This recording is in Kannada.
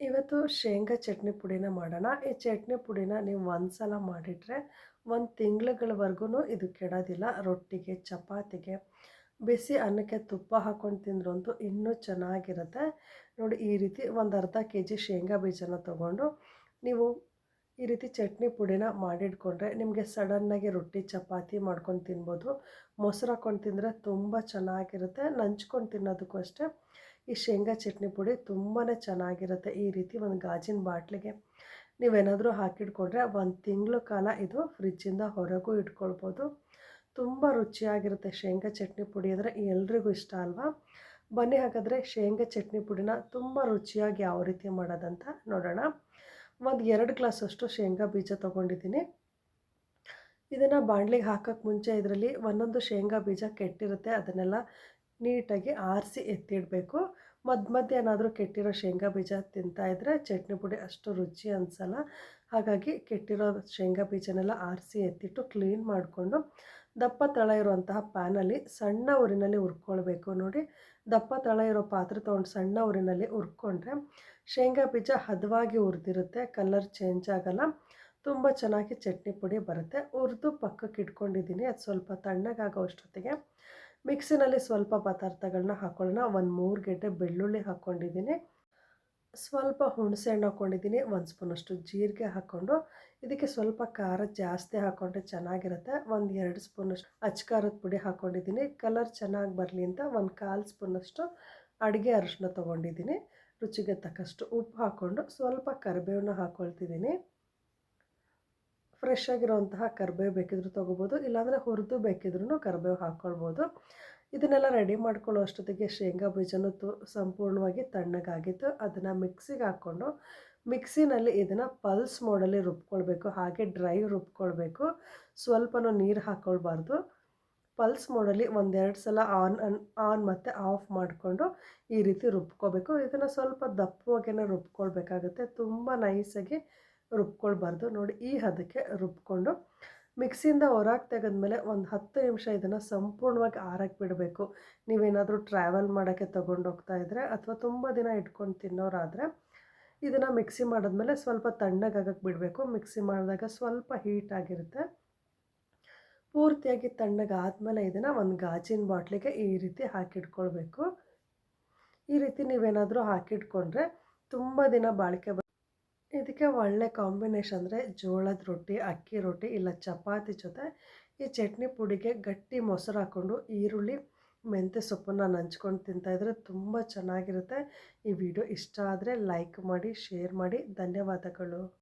ಇವತ್ತು ಶೇಂಗಾ ಚಟ್ನಿ ಪುಡಿನ ಮಾಡೋಣ. ಈ ಚಟ್ನಿ ಪುಡಿನ ನೀವು ಒಂದು ಸಲ ಮಾಡಿಟ್ರೆ ಒಂದು ತಿಂಗಳುಗಳವರೆಗೂ ಇದು ಕೆಡೋದಿಲ್ಲ. ರೊಟ್ಟಿಗೆ, ಚಪಾತಿಗೆ, ಬಿಸಿ ಅನ್ನಕ್ಕೆ ತುಪ್ಪ ಹಾಕ್ಕೊಂಡು ತಿಂದ್ರಂತೂ ಇನ್ನೂ ಚೆನ್ನಾಗಿರುತ್ತೆ. ನೋಡಿ, ಈ ರೀತಿ ಒಂದು ಅರ್ಧ ಕೆ ಜಿ ಶೇಂಗಾ ಬೀಜನ ತೊಗೊಂಡು ನೀವು ಈ ರೀತಿ ಚಟ್ನಿ ಪುಡಿನ ಮಾಡಿಟ್ಕೊಂಡ್ರೆ ನಿಮಗೆ ಸಡನ್ನಾಗಿ ರೊಟ್ಟಿ, ಚಪಾತಿ ಮಾಡ್ಕೊಂಡು ತಿನ್ಬೋದು. ಮೊಸರು ಹಾಕ್ಕೊಂಡು ತಿಂದರೆ ತುಂಬ ಚೆನ್ನಾಗಿರುತ್ತೆ. ನಂಚ್ಕೊಂಡು ತಿನ್ನೋದಕ್ಕೂ ಅಷ್ಟೇ. ಈ ಶೇಂಗಾ ಚಟ್ನಿ ಪುಡಿ ತುಂಬಾ ಚೆನ್ನಾಗಿರುತ್ತೆ ಈ ರೀತಿ ಒಂದು ಗಾಜಿನ ಬಾಟ್ಲಿಗೆ. ನೀವೇನಾದರೂ ಹಾಕಿಟ್ಕೊಂಡ್ರೆ ಒಂದು ತಿಂಗಳು ಕಾಲ ಇದು ಫ್ರಿಜ್ಜಿಂದ ಹೊರಗೂ ಇಟ್ಕೊಳ್ಬೋದು. ತುಂಬ ರುಚಿಯಾಗಿರುತ್ತೆ ಶೇಂಗಾ ಚಟ್ನಿ ಪುಡಿ ಅಂದರೆ ಎಲ್ರಿಗೂ ಇಷ್ಟ ಅಲ್ವಾ? ಬನ್ನಿ ಹಾಗಾದರೆ ಶೇಂಗಾ ಚಟ್ನಿ ಪುಡಿನ ತುಂಬ ರುಚಿಯಾಗಿ ಯಾವ ರೀತಿ ಮಾಡೋದಂತ ನೋಡೋಣ. ಒಂದು ಎರಡು ಗ್ಲಾಸಷ್ಟು ಶೇಂಗಾ ಬೀಜ ತೊಗೊಂಡಿದ್ದೀನಿ. ಇದನ್ನು ಬಾಣಲಿಗೆ ಹಾಕೋಕ್ಕೆ ಮುಂಚೆ ಇದರಲ್ಲಿ ಒಂದೊಂದು ಶೇಂಗಾ ಬೀಜ ಕೆಟ್ಟಿರುತ್ತೆ, ಅದನ್ನೆಲ್ಲ ನೀಟಾಗಿ ಆರಿಸಿ ಎತ್ತಿಡಬೇಕು. ಮಧ್ಯ ಮಧ್ಯ ಏನಾದರೂ ಕೆಟ್ಟಿರೋ ಶೇಂಗಾ ಬೀಜ ತಿಂತಾಯಿದ್ರೆ ಚಟ್ನಿ ಪುಡಿ ಅಷ್ಟು ರುಚಿ ಅನಿಸಲ್ಲ. ಹಾಗಾಗಿ ಕೆಟ್ಟಿರೋ ಶೇಂಗಾ ಬೀಜನೆಲ್ಲ ಆರಿಸಿ ಎತ್ತಿಟ್ಟು ಕ್ಲೀನ್ ಮಾಡಿಕೊಂಡು ದಪ್ಪ ತಳ ಇರುವಂತಹ ಪ್ಯಾನಲ್ಲಿ ಸಣ್ಣ ಊರಿನಲ್ಲಿ ಹುರ್ಕೊಳ್ಬೇಕು ನೋಡಿ. ದಪ್ಪ ತಳ ಇರೋ ಪಾತ್ರೆ ತೊಗೊಂಡು ಸಣ್ಣ ಊರಿನಲ್ಲಿ ಹುರ್ಕೊಂಡ್ರೆ ಶೇಂಗಾ ಬೀಜ ಹದವಾಗಿ ಹುರಿದಿರುತ್ತೆ, ಕಲರ್ ಚೇಂಜ್ ಆಗಲ್ಲ. ತುಂಬ ಚೆನ್ನಾಗಿ ಚಟ್ನಿ ಪುಡಿ ಬರುತ್ತೆ. ಹುರಿದು ಪಕ್ಕಕ್ಕೆ ಇಟ್ಕೊಂಡಿದ್ದೀನಿ ಅದು ಸ್ವಲ್ಪ ತಣ್ಣಗಾಗೋ ಅಷ್ಟೊತ್ತಿಗೆ ಮಿಕ್ಸಿನಲ್ಲಿ ಸ್ವಲ್ಪ ಪದಾರ್ಥಗಳನ್ನ ಹಾಕೊಳ್ಳೋಣ. ಒಂದು ಮೂರು ಗೆಡ್ಡೆ ಬೆಳ್ಳುಳ್ಳಿ ಹಾಕ್ಕೊಂಡಿದ್ದೀನಿ. ಸ್ವಲ್ಪ ಹುಣಸೆ ಹಣ್ಣು ಹಾಕ್ಕೊಂಡಿದ್ದೀನಿ. ಒಂದು ಸ್ಪೂನಷ್ಟು ಜೀರಿಗೆ ಹಾಕ್ಕೊಂಡು, ಇದಕ್ಕೆ ಸ್ವಲ್ಪ ಖಾರ ಜಾಸ್ತಿ ಹಾಕ್ಕೊಂಡ್ರೆ ಚೆನ್ನಾಗಿರುತ್ತೆ. ಒಂದು ಎರಡು ಸ್ಪೂನಷ್ಟು ಅಚ್ಕಾರದ ಪುಡಿ ಹಾಕ್ಕೊಂಡಿದ್ದೀನಿ. ಕಲರ್ ಚೆನ್ನಾಗಿ ಬರಲಿ ಅಂತ ಒಂದು ಕಾಲು ಸ್ಪೂನಷ್ಟು ಅಡುಗೆ ಅರಿಶಿನ ತೊಗೊಂಡಿದ್ದೀನಿ. ರುಚಿಗೆ ತಕ್ಕಷ್ಟು ಉಪ್ಪು ಹಾಕ್ಕೊಂಡು ಸ್ವಲ್ಪ ಕರಿಬೇವನ್ನ ಹಾಕ್ಕೊಳ್ತಿದ್ದೀನಿ ಫ್ರೆಶ್ ಆಗಿರೋಂತಹ ಕರಿಬೇವು ಬೇಕಿದ್ರೂ ತೊಗೋಬೋದು, ಇಲ್ಲಾಂದರೆ ಹುರಿದು ಬೇಕಿದ್ರೂ ಕರಿಬೇವು ಹಾಕ್ಕೊಳ್ಬೋದು ಇದನ್ನೆಲ್ಲ ರೆಡಿ ಮಾಡ್ಕೊಳ್ಳೋ ಅಷ್ಟೊತ್ತಿಗೆ ಶೇಂಗಾ ಬೀಜನೂ ತು, ಸಂಪೂರ್ಣವಾಗಿ ತಣ್ಣಗಾಗಿತ್ತು. ಅದನ್ನು ಮಿಕ್ಸಿಗೆ ಹಾಕ್ಕೊಂಡು ಮಿಕ್ಸಿನಲ್ಲಿ ಇದನ್ನು ಪಲ್ಸ್ ಮೋಡಲ್ಲಿ ರುಬ್ಕೊಳ್ಬೇಕು, ಹಾಗೆ ಡ್ರೈ ರುಬ್ಕೊಳ್ಬೇಕು. ಸ್ವಲ್ಪನೂ ನೀರು ಹಾಕ್ಕೊಳ್ಬಾರ್ದು ಪಲ್ಸ್ ಮೋಡಲ್ಲಿ ಒಂದೆರಡು ಸಲ ಆನ್ ಆನ್ ಮತ್ತು ಆಫ್ ಮಾಡಿಕೊಂಡು ಈ ರೀತಿ ರುಬ್ಕೋಬೇಕು. ಇದನ್ನು ಸ್ವಲ್ಪ ದಪ್ಪವಾಗೇನೆ ರುಬ್ಕೊಳ್ಬೇಕಾಗುತ್ತೆ. ತುಂಬ ನೈಸಾಗಿ ರುಬ್ಕೊಳ್ಬಾರ್ದು. ನೋಡಿ, ಈ ಹದಕ್ಕೆ ರುಬ್ಕೊಂಡು ಮಿಕ್ಸಿಯಿಂದ ಹೊರಗೆ ತೆಗೆದ್ಮೇಲೆ ಒಂದು ಹತ್ತು ನಿಮಿಷ ಇದನ್ನು ಸಂಪೂರ್ಣವಾಗಿ ಆರಕ್ಕೆ ಬಿಡಬೇಕು. ನೀವೇನಾದರೂ ಟ್ರಾವೆಲ್ ಮಾಡೋಕ್ಕೆ ತೊಗೊಂಡು ಹೋಗ್ತಾ ಇದ್ದರೆ ಅಥವಾ ತುಂಬ ದಿನ ಇಟ್ಕೊಂಡು ತಿನ್ನೋರಾದರೆ ಇದನ್ನು ಮಿಕ್ಸಿ ಮಾಡಿದ್ಮೇಲೆ ಸ್ವಲ್ಪ ತಣ್ಣಗಾಗಕ್ಕೆ ಬಿಡಬೇಕು. ಮಿಕ್ಸಿ ಮಾಡಿದಾಗ ಸ್ವಲ್ಪ ಹೀಟ್ ಆಗಿರುತ್ತೆ. ಪೂರ್ತಿಯಾಗಿ ತಣ್ಣಗಾದ್ಮೇಲೆ ಇದನ್ನು ಒಂದು ಗಾಜಿನ ಬಾಟ್ಲಿಗೆ ಈ ರೀತಿ ಹಾಕಿಟ್ಕೊಳ್ಬೇಕು. ಈ ರೀತಿ ನೀವೇನಾದರೂ ಹಾಕಿಟ್ಕೊಂಡ್ರೆ ತುಂಬ ದಿನ ಬಾಳಿಕೆ ಇದಕ್ಕೆ ಒಳ್ಳೆ ಕಾಂಬಿನೇಷನ್ ಅಂದರೆ ಜೋಳದ ರೊಟ್ಟಿ, ಅಕ್ಕಿ ರೊಟ್ಟಿ ಇಲ್ಲ ಚಪಾತಿ ಜೊತೆ ಈ ಚಟ್ನಿ ಪುಡಿಗೆ ಗಟ್ಟಿ ಮೊಸರು ಹಾಕ್ಕೊಂಡು ಈರುಳ್ಳಿ, ಮೆಂತ್ಯ ಸೊಪ್ಪನ್ನು ನಂಚ್ಕೊಂಡು ತಿಂತಾಯಿದ್ರೆ ತುಂಬ ಚೆನ್ನಾಗಿರುತ್ತೆ. ಈ ವಿಡಿಯೋ ಇಷ್ಟ ಆದರೆ ಲೈಕ್ ಮಾಡಿ ಶೇರ್ ಮಾಡಿ. ಧನ್ಯವಾದಗಳು.